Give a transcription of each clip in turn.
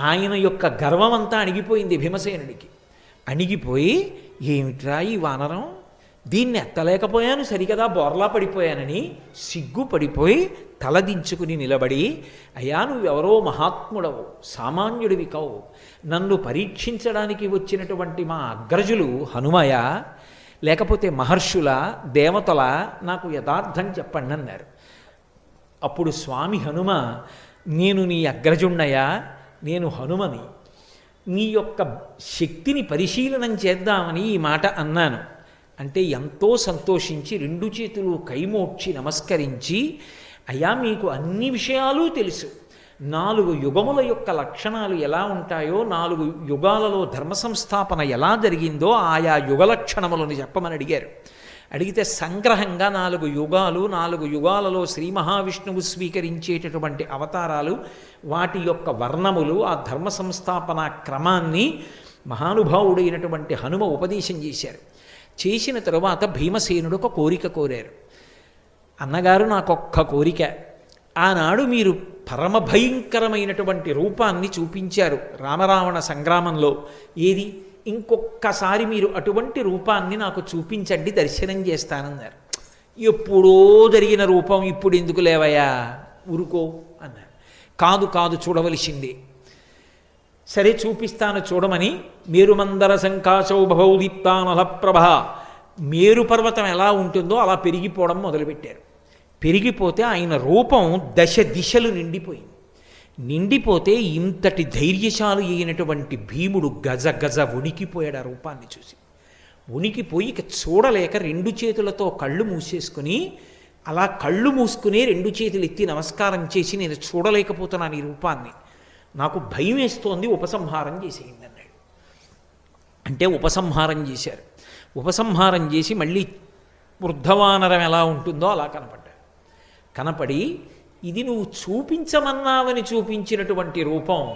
ఆయన యొక్క గర్వం అంతా అణిగిపోయింది భీమసేనుడికి. అణిగిపోయి ఏమిట్రా ఈ వానరం? దీన్ని ఎత్తలేకపోయాను సరికదా బోర్లా పడిపోయానని. సిగ్గుపడిపోయి తలదించుకుని నిలబడి అయ్యా నువ్వెవరో మహాత్ముడవు సామాన్యుడివి కావు. నన్ను పరీక్షించడానికి వచ్చినటువంటి మా అగ్రజులు హనుమయ లేకపోతే మహర్షుల దేవతల నాకు యథార్థం చెప్పండి అన్నారు అప్పుడు స్వామి హనుమ నేను నీ అగ్రజుణ్ణయా నేను హనుమని నీ యొక్క శక్తిని పరిశీలనం చేద్దామని ఈ మాట అన్నాను. అంటే ఎంతో సంతోషించి రెండు చేతులు కైమోడ్చి నమస్కరించి అయ్యా మీకు అన్ని విషయాలు తెలుసు. నాలుగు యుగముల యొక్క లక్షణాలు ఎలా ఉంటాయో నాలుగు యుగాలలో ధర్మ సంస్థాపన ఎలా జరిగిందో ఆయా యుగ లక్షణములను చెప్పమని అడిగారు. అడిగితే సంగ్రహంగా నాలుగు యుగాలు నాలుగు యుగాలలో శ్రీ మహావిష్ణువు స్వీకరించేటటువంటి అవతారాలు వాటి యొక్క వర్ణములు ఆ ధర్మ సంస్థాపన క్రమాన్ని మహానుభావుడైనటువంటి హనుమ ఉపదేశం చేశారు. చేసిన తరువాత భీమసేనుడు ఒక కోరిక కోరారు. అన్నగారు నాకొక్క కోరిక. ఆనాడు మీరు పరమ భయంకరమైనటువంటి రూపాన్ని చూపించారు రామరావణ సంగ్రామంలో. ఏది? ఇంకొక్కసారి మీరు అటువంటి రూపాన్ని నాకు చూపించండి దర్శనం చేస్తానన్నారు. ఎప్పుడో జరిగిన రూపం ఇప్పుడు ఎందుకు లేవయ్యా? ఊరుకో అన్నారు. కాదు కాదు చూడవలసింది. సరే చూపిస్తాను చూడమని మేరుమందర సంకాశౌ భవౌదీప్తానల ప్రభ. మేరు పర్వతం ఎలా ఉంటుందో అలా పెరిగిపోవడం మొదలుపెట్టారు. పెరిగిపోతే ఆయన రూపం దశ దిశలు నిండిపోయింది. నిండిపోతే ఇంతటి ధైర్యశాలు అయినటువంటి భీముడు గజ గజ ఉనికిపోయాడు ఆ రూపాన్ని చూసి. ఉనికిపోయి ఇక చూడలేక రెండు చేతులతో కళ్ళు మూసేసుకుని అలా కళ్ళు మూసుకుని రెండు చేతులు ఎత్తి నమస్కారం చేసి నేను చూడలేకపోతున్నాను ఈ రూపాన్ని. నాకు భయం వేస్తోంది ఉపసంహారం చేసేయండి అన్నాడు. అంటే ఉపసంహారం చేశారు. ఉపసంహారం చేసి మళ్ళీ వృద్ధవానరం ఎలా ఉంటుందో అలా కనపడ్డాడు. కనపడి ఇది నువ్వు చూపించమన్నావని చూపించినటువంటి రూపం.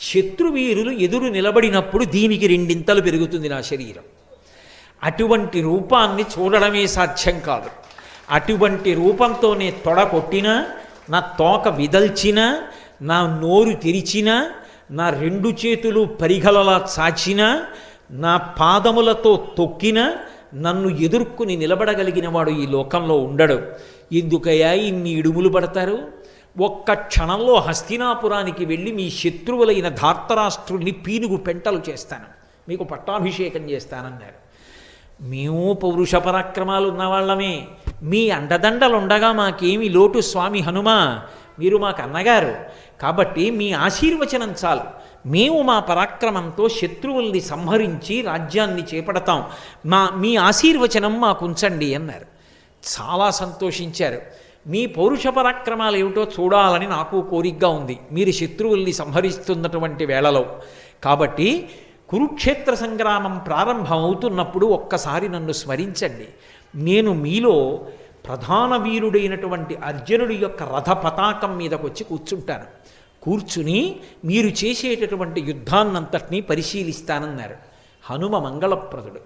శత్రువీరులు ఎదురు నిలబడినప్పుడు దీనికి రెండింతలు పెరుగుతుంది నా శరీరం. అటువంటి రూపాన్ని చూడడమే సాధ్యం కాదు. అటువంటి రూపంతోనే తొడ కొట్టినా నా తోక విదల్చినా నా నోరు తెరిచినా నా రెండు చేతులు పరిగలలా చాచినా నా పాదములతో తొక్కినా నన్ను ఎదుర్కొని నిలబడగలిగిన వాడు ఈ లోకంలో ఉండడు. ఎందుకయ్యా ఇన్ని ఇడుములు పడతారు? ఒక్క క్షణంలో హస్తినాపురానికి వెళ్ళి మీ శత్రువులైన ధార్తరాష్ట్రుల్ని పీనుగు పెంటలు చేస్తాను. మీకు పట్టాభిషేకం చేస్తానన్నారు. మేము పౌరుష పరాక్రమాలు ఉన్నవాళ్ళమే. మీ అండదండలు ఉండగా మాకేమి లోటు స్వామి హనుమ. మీరు మాకు అన్నగారు కాబట్టి మీ ఆశీర్వచనం చాలు. మేము మా పరాక్రమంతో శత్రువుల్ని సంహరించి రాజ్యాన్ని చేపడతాం. మా మీ ఆశీర్వచనం మాకు ఉంచండి అన్నారు. చాలా సంతోషించారు. మీ పౌరుష పరాక్రమాలు ఏమిటో చూడాలని నాకు కోరికగా ఉంది. మీరు శత్రువుల్ని సంహరిస్తున్నటువంటి వేళలో. కాబట్టి కురుక్షేత్ర సంగ్రామం ప్రారంభం అవుతున్నప్పుడు ఒక్కసారి నన్ను స్మరించండి. నేను మీలో ప్రధాన వీరుడైనటువంటి అర్జునుడి యొక్క రథ పతాకం మీదకొచ్చి కూర్చుంటాను. కూర్చుని మీరు చేసేటటువంటి యుద్ధాన్నంతటినీ పరిశీలిస్తానన్నారు. హనుమ మంగళప్రదుడు.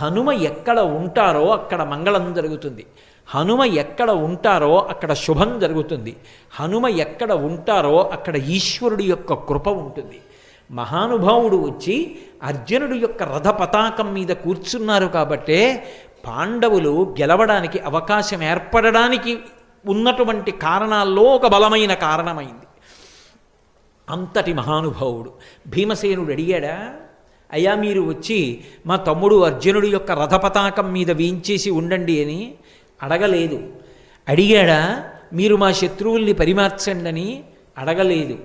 హనుమ ఎక్కడ ఉంటారో అక్కడ మంగళం జరుగుతుంది. హనుమ ఎక్కడ ఉంటారో అక్కడ శుభం జరుగుతుంది. హనుమ ఎక్కడ ఉంటారో అక్కడ ఈశ్వరుడి యొక్క కృప ఉంటుంది. మహానుభావుడు వచ్చి అర్జునుడి యొక్క రథ పతాకం మీద కూర్చున్నారు కాబట్టే పాండవులు గెలవడానికి అవకాశం ఏర్పడడానికి ఉన్నటువంటి కారణాల్లో ఒక బలమైన కారణమైంది. అంతటి మహానుభావుడు. భీమసేనుడు అడిగాడా అయ్యా మీరు వచ్చి మా తమ్ముడు అర్జునుడి యొక్క రథపతాకం మీద వేయించేసి ఉండండి అని అడగలేదు. అడిగాడా మీరు మా శత్రువుల్ని పరిమార్చండి అని అడగలేదు.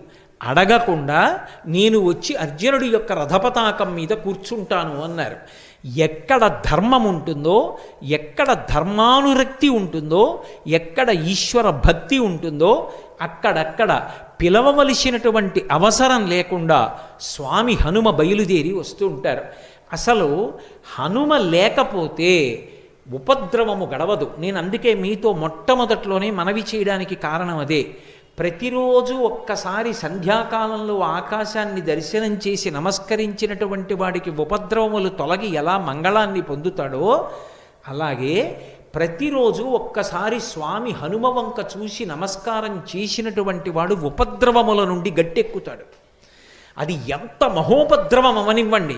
అడగకుండా నేను వచ్చి అర్జునుడి యొక్క రథపతాకం మీద కూర్చుంటాను అన్నారు. ఎక్కడ ధర్మం ఉంటుందో ఎక్కడ ధర్మానురక్తి ఉంటుందో ఎక్కడ ఈశ్వర భక్తి ఉంటుందో అక్కడక్కడ పిలవవలసినటువంటి అవసరం లేకుండా స్వామి హనుమ బయలుదేరి వస్తూ ఉంటారు. అసలు హనుమ లేకపోతే ఉపద్రవము గడవదు. నేను అందుకే మీతో మొట్టమొదట్లోనే మనవి చేయడానికి కారణం అదే. ప్రతిరోజు ఒక్కసారి సంధ్యాకాలంలో ఆకాశాన్ని దర్శనం చేసి నమస్కరించినటువంటి వాడికి ఉపద్రవములు తొలగి ఎలా మంగళాన్ని పొందుతాడో అలాగే ప్రతిరోజు ఒక్కసారి స్వామి హనుమ వంక చూసి నమస్కారం చేసినటువంటి వాడు ఉపద్రవముల నుండి గట్టెక్కుతాడు. అది ఎంత మహోపద్రవం అవనివ్వండి.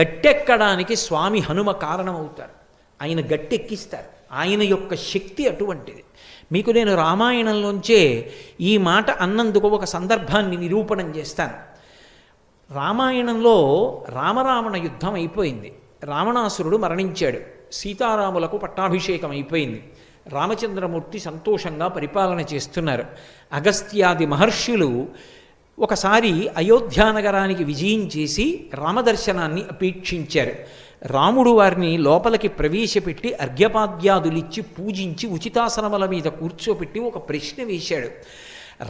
గట్టెక్కడానికి స్వామి హనుమ కారణమవుతారు. ఆయన గట్టెక్కిస్తారు. ఆయన యొక్క శక్తి అటువంటిది. మీకు నేను రామాయణంలోంచే ఈ మాట అన్నందుకు ఒక సందర్భాన్ని నిరూపణం చేస్తాను. రామాయణంలో రామరావణ యుద్ధం అయిపోయింది. రావణాసురుడు మరణించాడు. సీతారాములకు పట్టాభిషేకం అయిపోయింది. రామచంద్రమూర్తి సంతోషంగా పరిపాలన చేస్తున్నారు. అగస్త్యాది మహర్షులు ఒకసారి అయోధ్యానగరానికి విజయం చేసి రామదర్శనాన్ని అపేక్షించారు. రాముడు వారిని లోపలికి ప్రవేశపెట్టి అర్ఘ్యపాద్యాదులిచ్చి పూజించి ఉచితాసనముల మీద కూర్చోపెట్టి ఒక ప్రశ్న వేశాడు.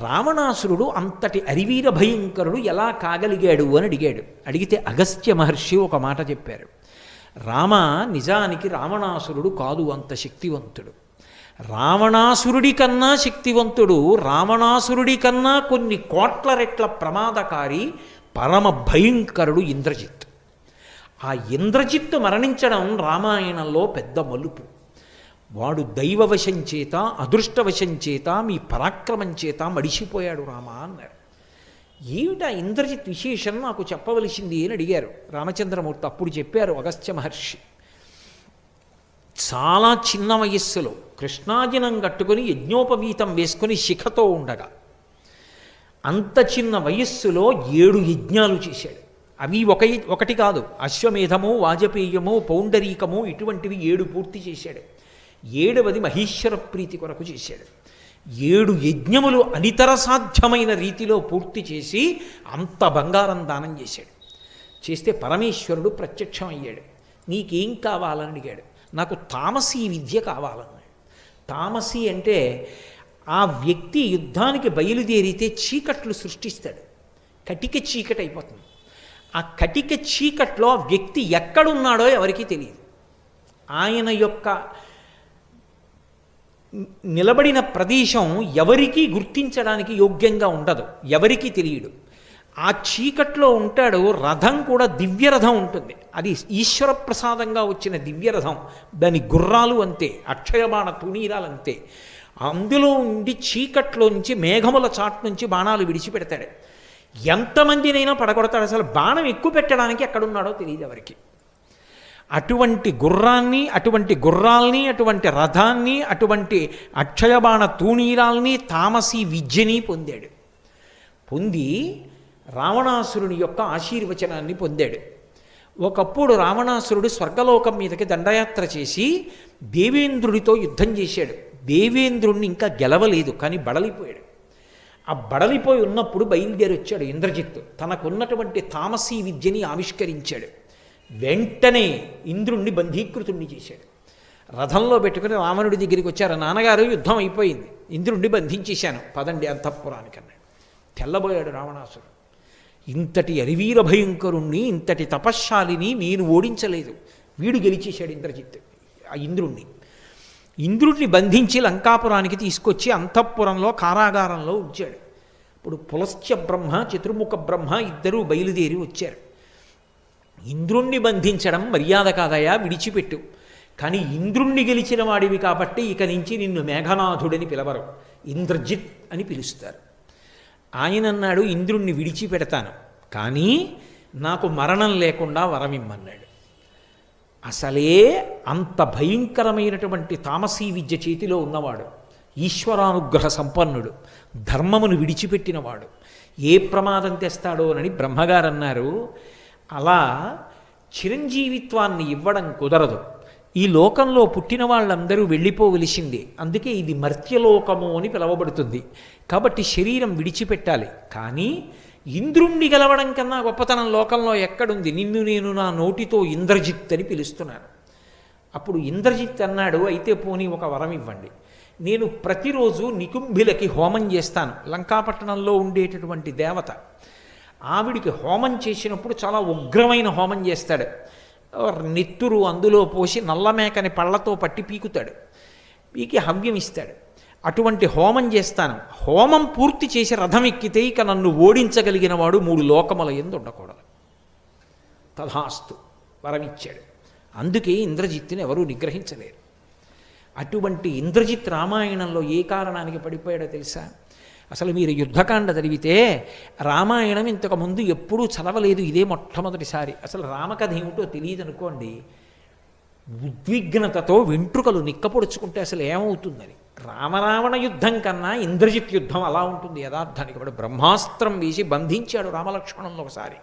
రావణాసురుడు అంతటి అరివీర భయంకరుడు ఎలా కాగలిగాడు అని అడిగాడు. అడిగితే అగస్త్య మహర్షి ఒక మాట చెప్పారు. రామ నిజానికి రావణాసురుడు కాదు అంత శక్తివంతుడు. రావణాసురుడి కన్నా శక్తివంతుడు రావణాసురుడి కన్నా కొన్ని కోట్ల రెట్ల ప్రమాదకారి పరమ భయంకరుడు ఇంద్రజిత్. ఆ ఇంద్రజిత్తు మరణించడం రామాయణంలో పెద్ద మలుపు. వాడు దైవవశం చేత అదృష్టవశం చేత మీ పరాక్రమం చేత మడిసిపోయాడు రామా అన్నాడు. ఏమిటా ఇంద్రజిత్ విశేషం నాకు చెప్పవలసింది అని అడిగారు. రామచంద్రమూర్తి అప్పుడు చెప్పారు అగస్త్య మహర్షి. చాలా చిన్న వయస్సులో కృష్ణాజినం కట్టుకుని యజ్ఞోపవీతం వేసుకుని శిఖతో ఉండగా అంత చిన్న వయస్సులో ఏడు యజ్ఞాలు చేశాడు. అవి ఒక ఒకటి కాదు అశ్వమేధము వాజపేయము పౌండరీకము ఇటువంటివి ఏడు పూర్తి చేశాడు. ఏడవది మహేశ్వర ప్రీతి కొరకు చేశాడు. ఏడు యజ్ఞములు అనితర సాధ్యమైన రీతిలో పూర్తి చేసి అంత బంగారం దానం చేశాడు. చేస్తే పరమేశ్వరుడు ప్రత్యక్షం అయ్యాడు నీకేం కావాలని అడిగాడు. నాకు తామసీ విద్య కావాలన్నాడు. తామసీ అంటే ఆ వ్యక్తి యుద్ధానికి బయలుదేరితే చీకట్లు సృష్టిస్తాడు. కటిక చీకటి అయిపోతుంది. ఆ కటిక చీకట్లో ఆ వ్యక్తి ఎక్కడున్నాడో ఎవరికీ తెలియదు. ఆయన యొక్క నిలబడిన ప్రదేశం ఎవరికీ గుర్తించడానికి యోగ్యంగా ఉండదు ఎవరికీ తెలియడు ఆ చీకట్లో ఉంటాడు రథం కూడా దివ్యరథం ఉంటుంది. అది ఈశ్వర ప్రసాదంగా వచ్చిన దివ్యరథం దాని గుర్రాలు అంతే అక్షయబాణ తుణీరాలు అంతే. అందులో ఉండి చీకట్లో నుంచి మేఘముల చాట్ నుంచి బాణాలు విడిచిపెడతాడు. ఎంతమందినైనా పడగొడతాడు. అసలు బాణం ఎక్కువ పెట్టడానికి ఎక్కడున్నాడో తెలియదు ఎవరికి. అటువంటి గుర్రాన్ని అటువంటి గుర్రాల్ని అటువంటి రథాన్ని అటువంటి అక్షయబాణ తూణీరాల్ని తామసీ విద్యని పొందాడు. పొంది రావణాసురుని యొక్క ఆశీర్వచనాన్ని పొందాడు. ఒకప్పుడు రావణాసురుడు స్వర్గలోకం మీదకి దండయాత్ర చేసి దేవేంద్రుడితో యుద్ధం చేశాడు. దేవేంద్రుణ్ణి ఇంకా గెలవలేదు కానీ బడలిపోయాడు. ఆ బడలిపోయి ఉన్నప్పుడు బయలుదేరి వచ్చాడు ఇంద్రజిత్తు. తనకున్నటువంటి తామసీ విద్యని ఆవిష్కరించాడు. వెంటనే ఇంద్రుణ్ణి బంధీకృతుణ్ణి చేశాడు. రథంలో పెట్టుకుని రావణుడి దగ్గరికి వచ్చారు. నాన్నగారు యుద్ధం అయిపోయింది. ఇంద్రుణ్ణి బంధించేశాను. పదండి అంతఃపురానికన్నాడు. తెల్లబోయాడు రావణాసురుడు. ఇంతటి అరివీర భయంకరుణ్ణి ఇంతటి తపశ్శాలిని నేను ఓడించలేదు. వీడు గెలిచేశాడు ఇంద్రజిత్ ఆ ఇంద్రుణ్ణి. ఇంద్రుడిని బంధించి లంకాపురానికి తీసుకొచ్చి అంతఃపురంలో కారాగారంలో ఉంచాడు. ఇప్పుడు పులశ్చ బ్రహ్మ చతుర్ముఖ బ్రహ్మ ఇద్దరూ బయలుదేరి వచ్చారు. ఇంద్రుణ్ణి బంధించడం మర్యాద కాదయా విడిచిపెట్టు. కానీ ఇంద్రుణ్ణి గెలిచిన వాడివి కాబట్టి ఇక నుంచి నిన్ను మేఘనాథుడని పిలవరు. ఇంద్రజిత్ అని పిలుస్తారు. ఆయన అన్నాడు ఇంద్రుణ్ణి విడిచిపెడతాను. కానీ నాకు మరణం లేకుండా వరమిమ్మన్నాడు. అసలే అంత భయంకరమైనటువంటి తామసీ విద్య చేతిలో ఉన్నవాడు ఈశ్వరానుగ్రహ సంపన్నుడు ధర్మమును విడిచిపెట్టినవాడు. ఏ ప్రమాదం తెస్తాడోనని బ్రహ్మగారు అన్నారు అలా చిరంజీవిత్వాన్ని ఇవ్వడం కుదరదు. ఈ లోకంలో పుట్టిన వాళ్ళందరూ వెళ్ళిపోవలసిందే అందుకే ఇది మర్త్యలోకము అని పిలవబడుతుంది. కాబట్టి శరీరం విడిచిపెట్టాలి. కానీ ఇంద్రుణ్ణి గెలవడం కన్నా గొప్పతనం లోకంలో ఎక్కడుంది? నిన్ను నేను నా నోటితో ఇంద్రజిత్ అని పిలుస్తున్నాను అప్పుడు ఇంద్రజిత్ అన్నాడు అయితే పోనీ ఒక వరం ఇవ్వండి. నేను ప్రతిరోజు నికుంభిలకి హోమం చేస్తాను. లంకాపట్టణంలో ఉండేటటువంటి దేవత. ఆవిడికి హోమం చేసినప్పుడు చాలా ఉగ్రమైన హోమం చేస్తాడు. నెత్తురు అందులో పోసి నల్లమేకని పళ్ళతో పట్టి పీకుతాడు. పీకి హవ్యం ఇస్తాడు. అటువంటి హోమం చేస్తాను. హోమం పూర్తి చేసి రథం ఎక్కితే ఇక నన్ను ఓడించగలిగిన వాడు మూడు లోకముల ఎందు ఉండకూడదు. తథాస్తు వరమిచ్చాడు అందుకే ఇంద్రజిత్తుని ఎవరూ నిగ్రహించలేరు. అటువంటి ఇంద్రజిత్ రామాయణంలో ఏ కారణానికి పడిపోయాడో తెలుసా? అసలు మీరు యుద్ధకాండ చదివితే రామాయణం ఇంతకుముందు ఎప్పుడూ చదవలేదు ఇదే మొట్టమొదటిసారి. అసలు రామకథ ఏమిటో తెలియదు అనుకోండి ఉద్విగ్నతతో వెంట్రుకలు నిక్కపొడుచుకుంటే అసలు ఏమవుతుందని. రామరావణ యుద్ధం కన్నా ఇంద్రజిత్ యుద్ధం అలా ఉంటుంది. యథార్థానికి ఇప్పుడు బ్రహ్మాస్త్రం వేసి బంధించాడు రామలక్ష్మణులను ఒకసారి.